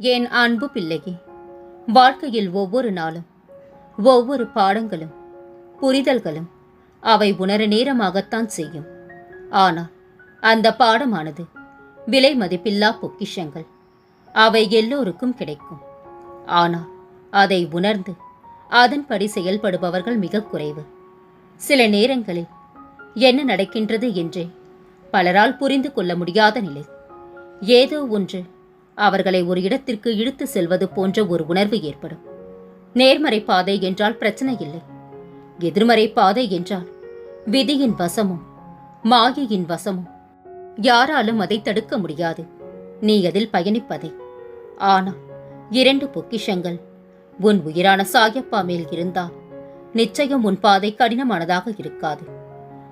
என் அன்பு பிள்ளையே வாழ்க்கையில் ஒவ்வொரு நாளும் ஒவ்வொரு பாடங்களும் புரிதல்களும் அவை உணர நேரமாகத்தான் செய்யும். ஆனால் அந்த பாடமானது விலை மதிப்பில்லா பொக்கிஷங்கள். அவை எல்லோருக்கும் கிடைக்கும். ஆனால் அதை உணர்ந்து அதன்படி செயல்படுபவர்கள் மிக குறைவு. சில நேரங்களில் என்ன நடக்கின்றது என்றே பலரால் புரிந்து கொள்ள முடியாத நிலை. ஏதோ ஒன்று அவர்களை ஒரு இடத்திற்கு இழுத்து செல்வது போன்ற ஒரு உணர்வு ஏற்படும். நேர்மறை பாதை என்றால் பிரச்சனை இல்லை. எதிர்மறை பாதை என்றால் விதியின் வசமும் மாயையின் வசமும். யாராலும் அதை தடுக்க முடியாது. நீ அதில் பயணிப்பதை. ஆனால் இரண்டு பொக்கிஷங்கள் உன் உயிரான சாயப்பா மேல் இருந்தால் நிச்சயம் உன் பாதை கடினமானதாக இருக்காது.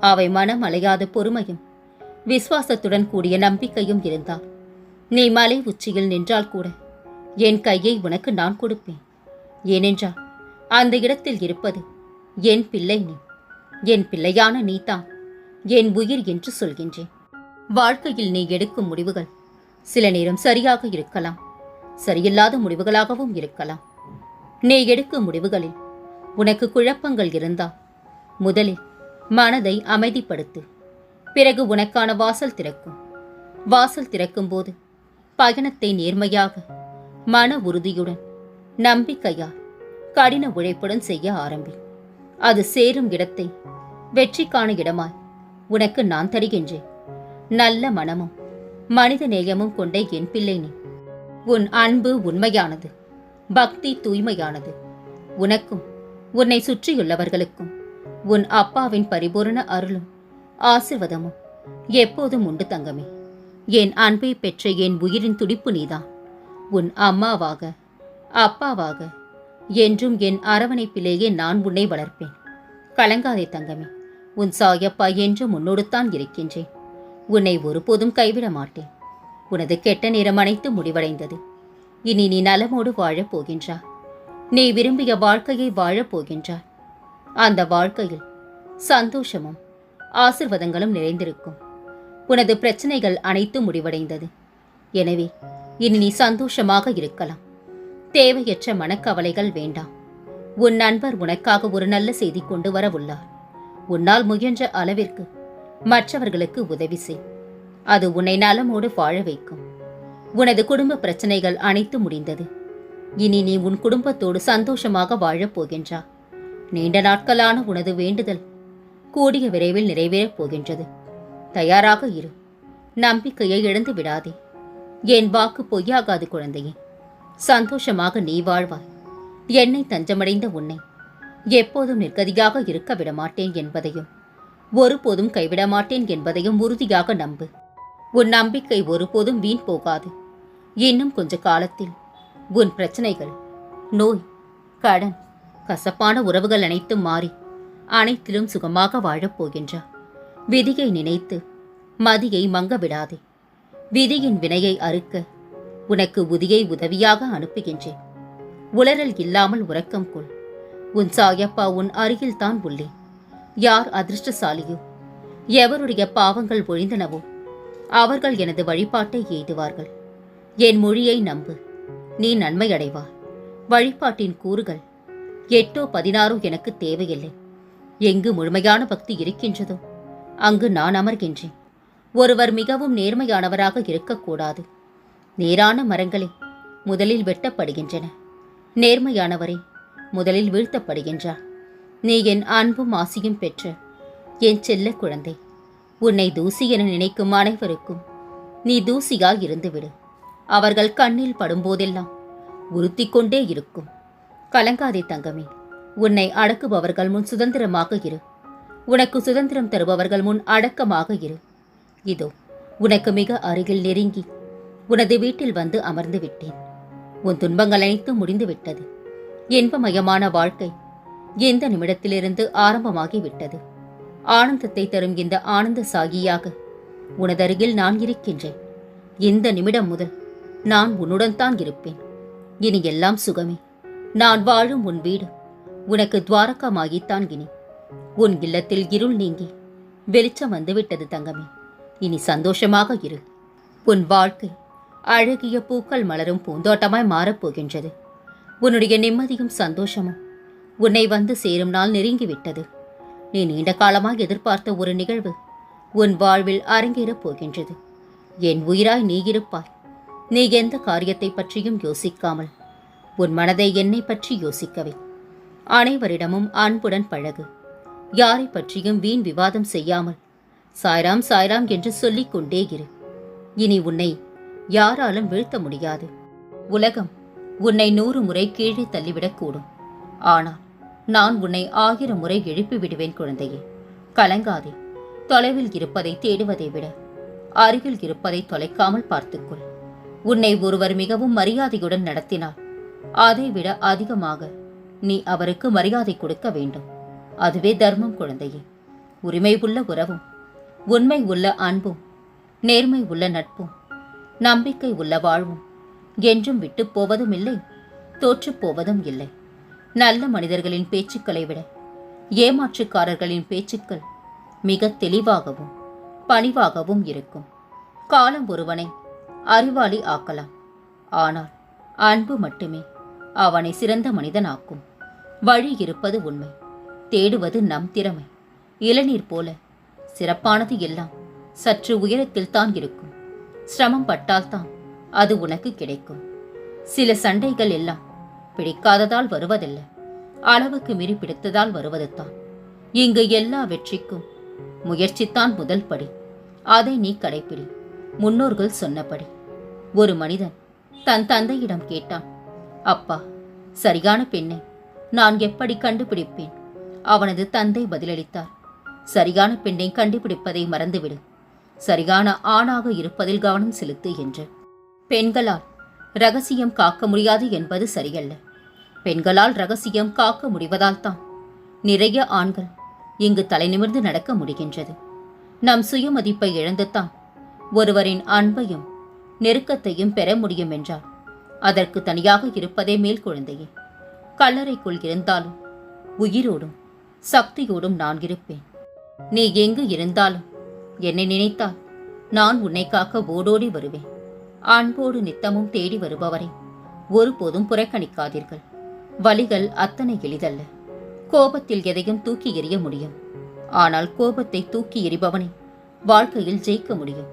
அவை மனம் அலையாத பொறுமையும் விசுவாசத்துடன் கூடிய நம்பிக்கையும் இருந்தால் நீ மலை உச்சியில் நின்றால் கூட என் கையை உனக்கு நான் கொடுப்பேன். ஏனென்றால் அந்த இடத்தில் இருப்பது என் பிள்ளை நீ. என் பிள்ளையான நீதான் என் உயிர் என்று சொல்கின்றேன். வாழ்க்கையில் நீ எடுக்கும் முடிவுகள் சில நேரம் சரியாக இருக்கலாம் சரியில்லாத முடிவுகளாகவும் இருக்கலாம். நீ எடுக்கும் முடிவுகளில் உனக்கு குழப்பங்கள் இருந்தால் முதலில் மனதை அமைதிப்படுத்து பிறகு உனக்கான வாசல் திறக்கும். வாசல் திறக்கும்போது பயணத்தை நேர்மையாக மன உறுதியுடன் நம்பிக்கையால் கடின உழைப்புடன் செய்ய ஆரம்பி. அது சேரும் இடத்தை வெற்றிக்கான இடமாய் உனக்கு நான் தருகின்றேன். நல்ல மனமும் மனித நேயமும் கொண்ட என் பிள்ளை நீ. உன் அன்பு உண்மையானது பக்தி தூய்மையானது. உனக்கும் உன்னை சுற்றியுள்ளவர்களுக்கும் உன் அப்பாவின் பரிபூரண அருளும் ஆசிர்வாதமும் எப்போதும் உண்டு தங்கமே. என் அன்பை பெற்ற என் உயிரின் துடிப்பு நீதான். உன் அம்மாவாக அப்பாவாக என்றும் என் அரவணைப்பிலேயே நான் உன்னை வளர்ப்பேன். கலங்காதே தங்கமே உன் சாயப்பா என்று முன்னோடுத்தான் இருக்கின்றேன். உன்னை ஒருபோதும் கைவிட மாட்டேன். உனது கெட்ட நேரம் அனைத்து முடிவடைந்தது. இனி நீ நலமோடு வாழப் போகின்றா. நீ விரும்பிய வாழ்க்கையை வாழப் போகின்றாய் அந்த வாழ்க்கையில் சந்தோஷமும் ஆசிர்வாதங்களும் நிறைந்திருக்கும். உனது பிரச்சனைகள் அனைத்தும் முடிவடைந்தது. எனவே இனி நீ சந்தோஷமாக இருக்கலாம். தேவையற்ற மனக்கவலைகள் வேண்டாம். உன் நண்பர் உனக்காக ஒரு நல்ல செய்தி கொண்டு வர உள்ளார் உன்னால் முயன்ற அளவிற்கு மற்றவர்களுக்கு உதவி செய். அது உன்னை நலமோடு வாழ வைக்கும். உனது குடும்ப பிரச்சனைகள் அனைத்தும் முடிந்தது. இனி நீ உன் குடும்பத்தோடு சந்தோஷமாக வாழப் போகின்றா. நீண்ட நாட்களான உனது வேண்டுதல் கூடிய விரைவில் நிறைவேறப் போகின்றது. தயாராக இரு. நம்பிக்கையை இழந்து விடாதே. என் வாக்கு பொய்யாகாது குழந்தையே. சந்தோஷமாக நீ வாழ்வாய். என்னை தஞ்சமடைந்த உன்னை எப்போதும் நிர்கதியாக இருக்க விடமாட்டேன் என்பதையும் ஒருபோதும் கைவிட மாட்டேன் என்பதையும் உறுதியாக நம்பு. உன் நம்பிக்கை ஒருபோதும் வீண் போகாது. இன்னும் கொஞ்ச காலத்தில் உன் பிரச்சனைகள் நோய் கடன் கசப்பான உறவுகள் அனைத்தும் மாறி அனைத்திலும் சுகமாக வாழப் போகின்றா விதியை நினைத்து மதியை மங்க விடாதே விதியின் வினையை அறுக்க உனக்கு உதியை உதவியாக அனுப்புகின்றேன். உளறல் இல்லாமல் உறக்கம் கொள். உன் சாயப்பா உன் அருகில்தான் உள்ளேன். யார் அதிர்ஷ்டசாலியோ எவருடைய பாவங்கள் ஒழிந்தனவோ அவர்கள் எனது வழிபாட்டை எய்துவார்கள் என் மொழியை நம்பு. நீ நன்மையடைவார் வழிபாட்டின் கூறுகள் எட்டோ பதினாறோ எனக்கு தேவையில்லை. எங்கு முழுமையான பக்தி இருக்கின்றதோ அங்கு நான் அமர்கின்றேன். ஒருவர் மிகவும் நேர்மையானவராக இருக்கக்கூடாது. நேரான மரங்களே முதலில் வெட்டப்படுகின்றன. நேர்மையானவரே முதலில் வீழ்த்தப்படுகின்றார். நீ என் அன்பும் ஆசியும் பெற்ற என் செல்ல குழந்தை. உன்னை தூசி என நினைக்கும் அனைவருக்கும் நீ தூசியாய் இருந்துவிடு. அவர்கள் கண்ணில் படும்போதெல்லாம் உறுத்தி கொண்டே இருக்கும். கலங்காதே தங்கமே உன்னை அடக்குபவர்கள் முன் சுதந்திரமாக இரு. உனக்கு சுதந்திரம் தருபவர்கள் முன் அடக்கமாக இரு. இதோ உனக்கு மிக அருகில் நெருங்கி உனது வீட்டில் வந்து அமர்ந்து விட்டேன். உன் துன்பங்கள் அனைத்தும் முடிந்துவிட்டது. இன்பமயமான வாழ்க்கை எந்த நிமிடத்திலிருந்து ஆரம்பமாகி விட்டது ஆனந்தத்தை தரும் இந்த ஆனந்த சாகியாக உனதருகில் நான் இருக்கின்றேன். இந்த நிமிடம் முதல் நான் உன்னுடன் தான் இருப்பேன். இனி எல்லாம் சுகமே. நான் வாழும் உன் வீடு. உனக்கு துவாரகமாகித்தான் இனி. உன் இல்லத்தில் இருள் நீங்கி வெளிச்சம் வந்துவிட்டது தங்கமே. இனி சந்தோஷமாக இரு. உன் வாழ்க்கை அழகிய பூக்கள் மலரும் பூந்தோட்டமாய் மாறப்போகின்றது உன்னுடைய நிம்மதியும் சந்தோஷமும் உன்னை வந்து சேரும் நாள் நெருங்கிவிட்டது. நீ நீண்ட காலமாக எதிர்பார்த்த ஒரு நிகழ்வு உன் வாழ்வில் அரங்கேறப் போகின்றது. என் உயிராய் நீ இருப்பாய். நீ எந்த காரியத்தை பற்றியும் யோசிக்காமல் உன் மனதை என்னை பற்றி யோசிக்கவே. அனைவரிடமும் அன்புடன் பழகு. யாரை பற்றியும் வீண் விவாதம் செய்யாமல் சாய்ராம் சாய்ராம் என்று சொல்லிக் கொண்டே இரு. இனி உன்னை யாராலும் வீழ்த்த முடியாது. உலகம் உன்னை நூறு முறை கீழே தள்ளிவிடக்கூடும் ஆனால் நான் உன்னை ஆயிரம் முறை எழுப்பி விடுவேன் குழந்தையே. கலங்காதே. தொலைவில் இருப்பதை தேடுவதை விட அருகில் இருப்பதை தொலைக்காமல் பார்த்துக்கொள். உன்னை ஒருவர் மிகவும் மரியாதையுடன் நடத்தினார் அதைவிட அதிகமாக நீ அவருக்கு மரியாதை கொடுக்க வேண்டும். அதுவே தர்மம் குழந்தையே. உரிமை உள்ள உறவும் உண்மை உள்ள அன்பும் நேர்மை உள்ள நட்பும் நம்பிக்கை உள்ள வாழ்வும் என்றும் விட்டு போவதும் இல்லை தோற்றுப்போவதும் இல்லை. நல்ல மனிதர்களின் பேச்சுக்களை விட ஏமாற்றுக்காரர்களின் பேச்சுக்கள் மிக தெளிவாகவும் பணிவாகவும் இருக்கும். காலம் ஒருவனை அறிவாளி ஆக்கலாம். ஆனால் அன்பு மட்டுமே அவனை சிறந்த மனிதனாக்கும். வழி இருப்பது உண்மை. தேடுவது நம் திறமை. இளநீர் போல சிறப்பானது எல்லாம் சற்று உயரத்தில் தான் இருக்கும். சிரமம் பட்டால்தான் அது உனக்கு கிடைக்கும். சில சண்டைகள் எல்லாம் பிடிக்காததால் வருவதில்லை. அளவுக்கு மீறி பிடித்ததால் வருவதுதான். இங்கு எல்லா வெற்றிக்கும் முயற்சித்தான் முதல் படி. அதை நீ கடைப்பிடி. முன்னோர்கள் சொன்னபடி. ஒரு மனிதன் தன் தந்தையிடம் கேட்டான் அப்பா சரியான பெண்ணை நான் எப்படி கண்டுபிடிப்பேன்? அவனது தந்தை பதிலளித்தார். சரியான பெண்ணை கண்டுபிடிப்பதை மறந்துவிடு. சரியான ஆணாக இருப்பதில் கவனம் செலுத்து என்று. பெண்களால் ரகசியம் காக்க முடியாது என்பது சரியல்ல. பெண்களால் ரகசியம் காக்க முடிவதால் தான். நிறைய ஆண்கள் இங்கு தலைநிமிர்ந்து நடக்க முடிகின்றது. நம் சுயமதிப்பை இழந்துத்தான் ஒருவரின் அன்பையும் நெருக்கத்தையும் பெற முடியும் என்றார். அதற்கு தனியாக இருப்பதே மேல் குழந்தையே. கல்லறைக்குள் இருந்தாலும் உயிரோடும் சக்தியோடும் நான் இருப்பேன். நீ எங்கு இருந்தாலும் என்னை நினைத்தால் நான் உன்னை காக்க ஓடோடி வருவேன். அன்போடு நித்தமும் தேடி வருபவரை ஒருபோதும் புறக்கணிக்காதீர்கள். வழிகள் அத்தனை எளிதல்ல. கோபத்தில் எதையும் தூக்கி எறிய முடியும். ஆனால் கோபத்தை தூக்கி எறிபவனை வாழ்க்கையில் ஜெயிக்க முடியும்.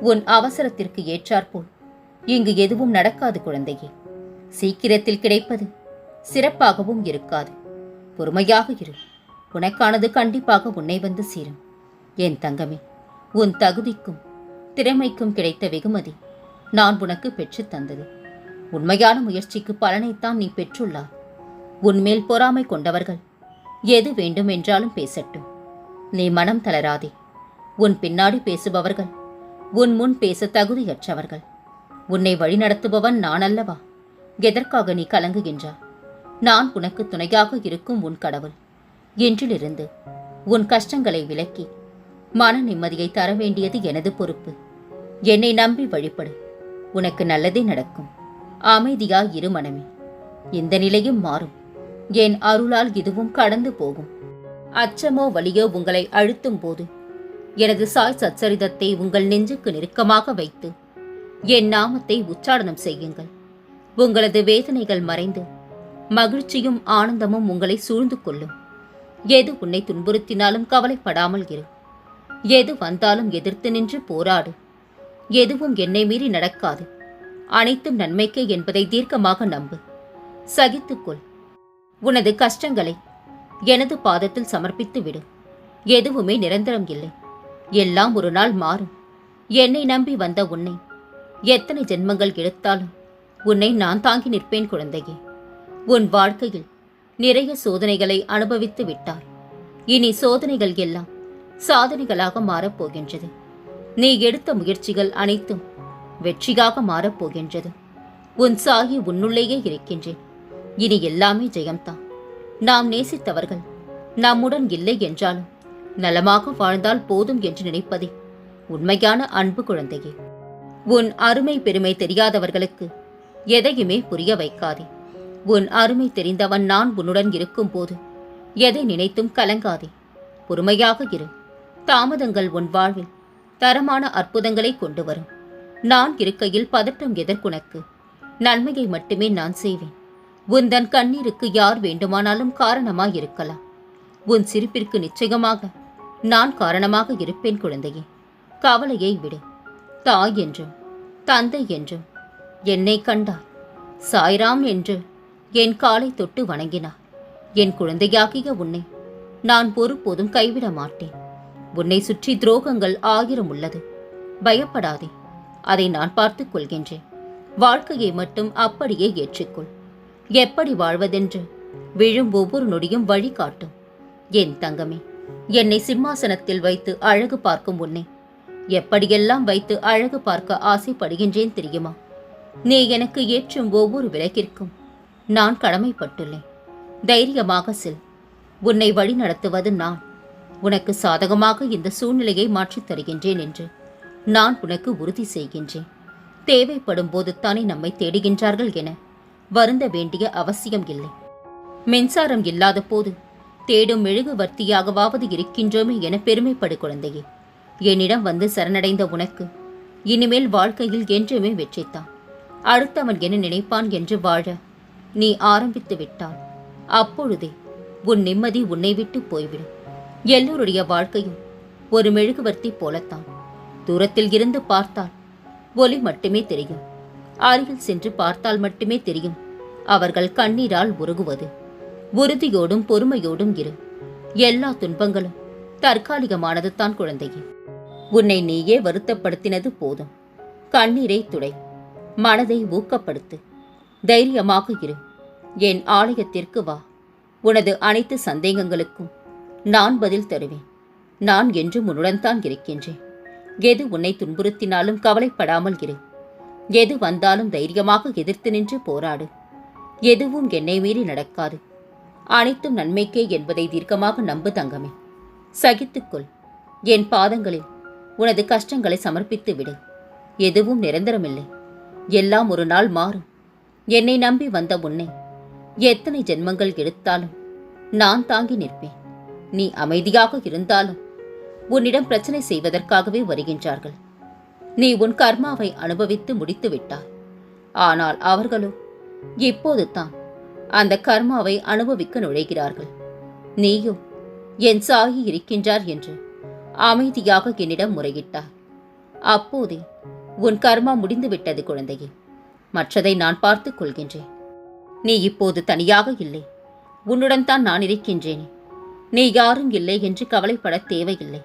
உன் அவசரத்திற்கு ஏற்றாற்போல் இங்கு எதுவும் நடக்காது குழந்தையே. சீக்கிரத்தில் கிடைப்பது சிறப்பாகவும் இருக்காது. பொறுமையாக இரு. உனக்கானது கண்டிப்பாக உன்னை வந்து சேரும். என் தங்கமே உன் தகுதிக்கும் திறமைக்கும் கிடைத்த வெகுமதி நான் உனக்கு பெற்றுத் தந்தது. உண்மையான முயற்சிக்கு பலனைத்தான் நீ பெற்றுள்ளாய். உன்மேல் பொறாமை கொண்டவர்கள் எது வேண்டும் என்றாலும் பேசட்டும். நீ மனம் தளராதே. உன் பின்னாடி பேசுபவர்கள் உன் முன் பேச தகுதியற்றவர்கள். உன்னை வழிநடத்துபவன் நான் அல்லவா? எதற்காக நீ கலங்குகின்றா நான் உனக்கு துணையாக இருக்கும் உன் கடவுள். இன்றிலிருந்து உன் கஷ்டங்களை விலக்கி மன நிம்மதியை தர வேண்டியது எனது பொறுப்பு. என்னை நம்பி வழிபடு. உனக்கு நல்லதே நடக்கும். அமைதியா இரு மனமே. இந்த நிலையும் மாறும். என் அருளால் இதுவும் கடந்து போகும். அச்சமோ வலியோ உங்களை அழுத்தும் போது எனது சாய் சச்சரிதத்தை உங்கள் நெஞ்சுக்கு நெருக்கமாக வைத்து என் நாமத்தை உச்சாரணம் செய்யுங்கள். உங்களது வேதனைகள் மறைந்து மகிழ்ச்சியும் ஆனந்தமும் உங்களை சூழ்ந்து கொள்ளும். எது உன்னை துன்புறுத்தினாலும் கவலைப்படாமல் இரு. எது வந்தாலும் எதிர்த்து நின்று போராடு. எதுவும் என்னை மீறி நடக்காது. அனைத்தும் நன்மைக்கே என்பதை தீர்க்கமாக நம்பு. சகித்துக்கொள் உனது கஷ்டங்களை எனது பாதத்தில் சமர்ப்பித்து விடு. எதுவுமே நிரந்தரம் இல்லை. எல்லாம் ஒரு நாள் மாறும். என்னை நம்பி வந்த உன்னை எத்தனை ஜென்மங்கள் எடுத்தாலும் உன்னை நான் தாங்கி நிற்பேன் குழந்தையே. உன் வாழ்க்கையில் நிறைய சோதனைகளை அனுபவித்து விட்டாய் இனி சோதனைகள் எல்லாம் சாதனைகளாக மாறப்போகின்றது. நீ எடுத்த முயற்சிகள் அனைத்தும் வெற்றியாக மாறப்போகின்றது. உன் சாகி உன்னுள்ளேயே இருக்கின்றேன். இனி எல்லாமே ஜெயம்தான். நாம் நேசித்தவர்கள் நம்முடன் இல்லை என்றாலும் நலமாக வாழ்ந்தால் போதும் என்று நினைப்பதே உண்மையான அன்பு குழந்தையே. உன் அருமை பெருமை தெரியாதவர்களுக்கு எதையுமே புரிய வைக்காதே. உன் அருமை தெரிந்தவன் நான் உன்னுடன் இருக்கும்போது எதை நினைத்தும் கலங்காதே. பொறுமையாக இரு. தாமதங்கள் உன் வாழ்வில் தரமான அற்புதங்களை கொண்டு வரும். நான் இருக்கையில் பதற்றம் எதற்குனக்கு? நன்மையை மட்டுமே நான் செய்வேன். உந்தன் கண்ணீருக்கு யார் வேண்டுமானாலும் காரணமாய் இருக்கலாம். உன் சிரிப்பிற்கு நிச்சயமாக நான் காரணமாக இருப்பேன் குழந்தையே. கவலையை விடு. தாய் என்றும் தந்தை என்றும் என்னை கண்டார் சாய்ராம் என்று என் காலை தொட்டு வணங்கினார் என் குழந்தையாகிய உன்னை நான் ஒருபோதும் கைவிட மாட்டேன். உன்னை சுற்றி துரோகங்கள் ஆயிரம் உள்ளது. பயப்படாதே. அதை நான் பார்த்துக் கொள்கின்றேன். வாழ்க்கையை மட்டும் அப்படியே ஏற்றுக்கொள். எப்படி வாழ்வதென்று விழும் ஒவ்வொரு நொடியும் வழிகாட்டும் என் தங்கமே என்னை சிம்மாசனத்தில் வைத்து அழகு பார்க்கும் உன்னை எப்படியெல்லாம் வைத்து அழகு பார்க்க ஆசைப்படுகின்றேன் தெரியுமா? நீ எனக்கு ஏற்றும் ஒவ்வொரு விளக்கிற்கும் நான் கடமைப்பட்டுள்ளேன். தைரியமாக செல். உன்னை வழி நடத்துவது நான். உனக்கு சாதகமாக இந்த சூழ்நிலையை மாற்றித் தருகின்றேன் என்று நான் உனக்கு உறுதி செய்கின்றேன். தேவைப்படும் போது தானே நம்மை தேடுகின்றார்கள் என வருந்த வேண்டிய அவசியம் இல்லை. மின்சாரம் இல்லாத போது தேடும் மெழுகுவர்த்தியாகவாவது இருக்கின்றோமே என பெருமைப்படு குழந்தையே. என்னிடம் வந்து சரணடைந்த உனக்கு இனிமேல் வாழ்க்கையில் என்றுமே வெற்றித்தான். அடுத்தவன் என்ன நினைப்பான் என்று வாழ நீ ஆரம்பித்து விட்டால் அப்பொழுதே உன் நிம்மதி உன்னை விட்டு போய்விடும். எல்லோருடைய வாழ்க்கையும் ஒரு மெழுகுவர்த்தி போலத்தான். தூரத்தில் இருந்து பார்த்தால் ஒலி மட்டுமே தெரியும். அருகில் சென்று பார்த்தால் மட்டுமே தெரியும். அவர்கள் கண்ணீரால் உருகுவது. உறுதியோடும் பொறுமையோடும் இரு. எல்லா துன்பங்களும் தற்காலிகமானது தான் குழந்தையே. உன்னை நீயே வருத்தப்படுத்தினது போதும். கண்ணீரை துடை. மனதை ஊக்கப்படுத்து. தைரியமாக இரு. என் ஆலயத்திற்கு வா. உனது அனைத்து சந்தேகங்களுக்கும் நான் பதில் தருவேன். நான் என்றும் உன்னுடன் தான் இருக்கின்றேன். எது உன்னை துன்புறுத்தினாலும் கவலைப்படாமல் இரு. எது வந்தாலும் தைரியமாக எதிர்த்து நின்று போராடு. எதுவும் என்னை மீறி நடக்காது. அனைத்தும் நன்மைக்கே என்பதை தீர்க்கமாக நம்பு தங்கமே. சகித்துக்கொள் என் பாதங்களில் உனது கஷ்டங்களை சமர்ப்பித்து விடு. எதுவும் நிரந்தரமில்லை. எல்லாம் ஒரு நாள் மாறும். என்னை நம்பி வந்த உன்னை எத்தனை ஜென்மங்கள் எடுத்தாலும் நான் தாங்கி நிற்பேன். நீ அமைதியாக இருந்தாலும் உன்னிடம் பிரச்சனை செய்வதற்காகவே வருகின்றார்கள். நீ உன் கர்மாவை அனுபவித்து முடித்து விட்டாய். ஆனால் அவர்களோ இப்போது தான் அந்த கர்மாவை அனுபவிக்க நுழைகிறார்கள். நீயோ என் சாயி இருக்கின்றார் என்று அமைதியாக என்னிடம் முறையிட்டார் அப்போதே உன் கர்மா முடிந்துவிட்டது குழந்தையே. மற்றதை நான் பார்த்துக் கொள்கின்றேன். நீ இப்போது தனியாக இல்லை. உன்னுடன் தான் நான் இருக்கின்றேனே. நீ யாரும் இல்லை என்று கவலைப்பட தேவையில்லை.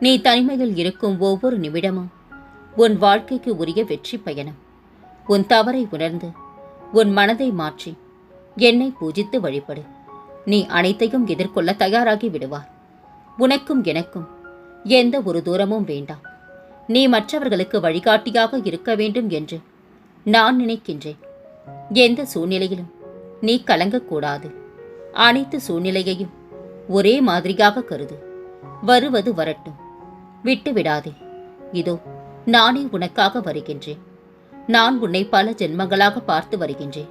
நீ தனிமையில் இருக்கும் ஒவ்வொரு நிமிடமும் உன் வாழ்க்கைக்கு உரிய வெற்றி பயணம். உன் தவறை உணர்ந்து உன் மனதை மாற்றி என்னை பூஜித்து வழிபடு. நீ அனைத்தையும் எதிர்கொள்ள தயாராகி விடுவார். உனக்கும் எனக்கும் எந்த ஒரு தூரமும் வேண்டாம். நீ மற்றவர்களுக்கு வழிகாட்டியாக இருக்க வேண்டும் என்று நான் நினைக்கின்றேன். எந்த சூழ்நிலையிலும் நீ கலங்கக்கூடாது. அனைத்து சூழ்நிலையையும் ஒரே மாதிரியாக கருது. வருவது வரட்டும். விட்டு விடாதே இதோ நானே உனக்காக வருகின்றேன். நான் உன்னை பல ஜென்மங்களாக பார்த்து வருகின்றேன்.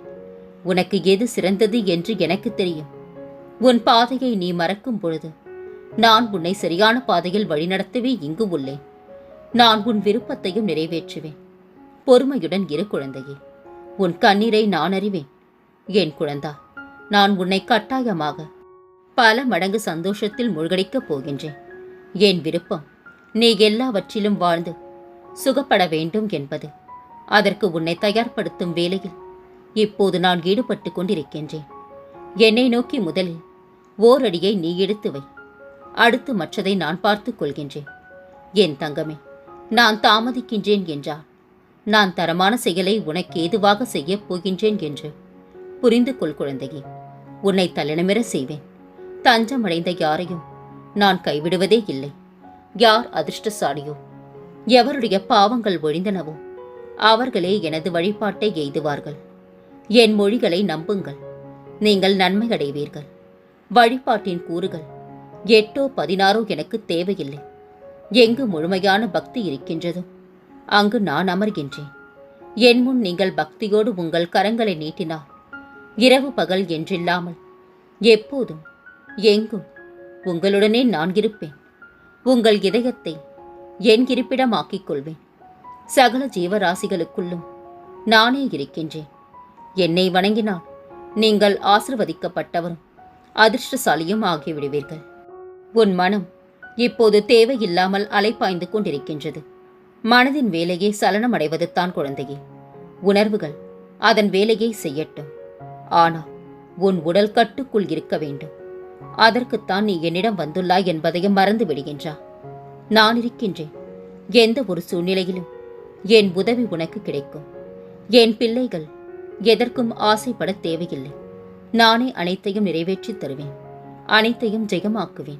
உனக்கு எது சிறந்தது என்று எனக்கு தெரியும். உன் பாதையை நீ மறக்கும் பொழுது நான் உன்னை சரியான பாதையில் வழிநடத்தவே இங்கு உள்ளேன். நான் உன் விருப்பத்தையும் நிறைவேற்றுவேன். பொறுமையுடன் இரு குழந்தையே. உன் கண்ணீரை நான் அறிவேன். என் குழந்தா நான் உன்னை கட்டாயமாக பல மடங்கு சந்தோஷத்தில் மூழ்கடிக்கப் போகின்றேன். என் விருப்பம் நீ எல்லாவற்றிலும் வாழ்ந்து சுகப்பட வேண்டும் என்பது. அதற்கு உன்னை தயார்படுத்தும் வேலையில் இப்போது நான் ஈடுபட்டு கொண்டிருக்கின்றேன். என்னை நோக்கி முதலில் ஓரடியை நீ எடுத்து வை. அடுத்து மற்றதை நான் பார்த்து கொள்கின்றேன். என் தங்கமே நான் தாமதிக்கின்றேன் என்றான் நான் தரமான செயலை உனக்கு ஏதுவாக செய்யப் போகின்றேன் என்று. புரிந்து கொள் குழந்தையே உன்னை தலனமிர செய்வேன். தஞ்சமடைந்த யாரையும் நான் கைவிடுவதே இல்லை. யார் அதிர்ஷ்டசாலியோ எவருடைய பாவங்கள் ஒழிந்தனவோ அவர்களே எனது வழிபாட்டை எய்துவார்கள். என் மொழிகளை நம்புங்கள். நீங்கள் நன்மை அடைவீர்கள். வழிபாட்டின் கூறுகள் எட்டோ பதினாறோ எனக்கு தேவையில்லை. எங்கு முழுமையான பக்தி இருக்கின்றதோ அங்கு நான் அமர்கின்றேன். என் முன் நீங்கள் பக்தியோடு உங்கள் கரங்களை நீட்டினால் இரவு பகல் என்றில்லாமல் எப்போதும் எங்கும் உங்களுடனே நான் இருப்பேன். உங்கள் இதயத்தை என் இருப்பிடமாக்கிக் கொள்வேன். சகல ஜீவராசிகளுக்குள்ளும் நானே இருக்கின்றேன். என்னை வணங்கினால் நீங்கள் ஆசிர்வதிக்கப்பட்டவரும் அதிர்ஷ்டசாலியும் ஆகிவிடுவீர்கள். உன் மனம் இப்போது தேவையில்லாமல் அலைப்பாய்ந்து கொண்டிருக்கின்றது. மனதின் வேலையை சலனமடைவது தான் குழந்தையே. உணர்வுகள் அதன் வேலையை செய்யட்டும். ஆனால் உன் உடல் கட்டுக்குள் இருக்க வேண்டும். அதற்குத்தான் நீ என்னிடம் வந்துள்ளாய் என்பதையும் மறந்து விடுகின்றா. நான் இருக்கின்றேன். எந்த ஒரு சூழ்நிலையிலும் என் உதவி உனக்கு கிடைக்கும். என் பிள்ளைகள் எதற்கும் ஆசைப்பட தேவையில்லை. நானே அனைத்தையும் நிறைவேற்றித் தருவேன். அனைத்தையும் ஜெயமாக்குவேன்.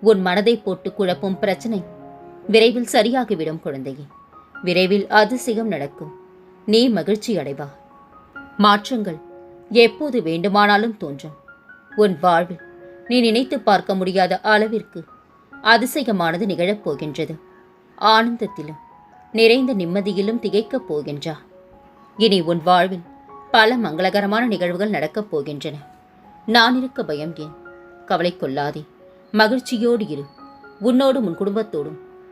உன் மனதை போட்டு குழப்பும் பிரச்சனை விரைவில் சரியாகிவிடும் குழந்தையே. விரைவில் அதிசயம் நடக்கும். நீ மகிழ்ச்சி அடைவா. மாற்றங்கள் எப்போது வேண்டுமானாலும் தோன்றும். உன் வாழ்வில் நீ நினைத்து பார்க்க முடியாத அளவிற்கு அதிசயமானது நிகழப் போகின்றது ஆனந்தத்திலும் நிறைந்த நிம்மதியிலும் திகைக்கப் போகின்றா. இனி உன் வாழ்வில் பல மங்களகரமான நிகழ்வுகள் நடக்கப் போகின்றன. நான் இருக்க பயம் ஏன்? கவலை கொள்ளாதே. மகிழ்ச்சியோடு இரு. உன்னோடும் உன் குடும்பத்தோடும்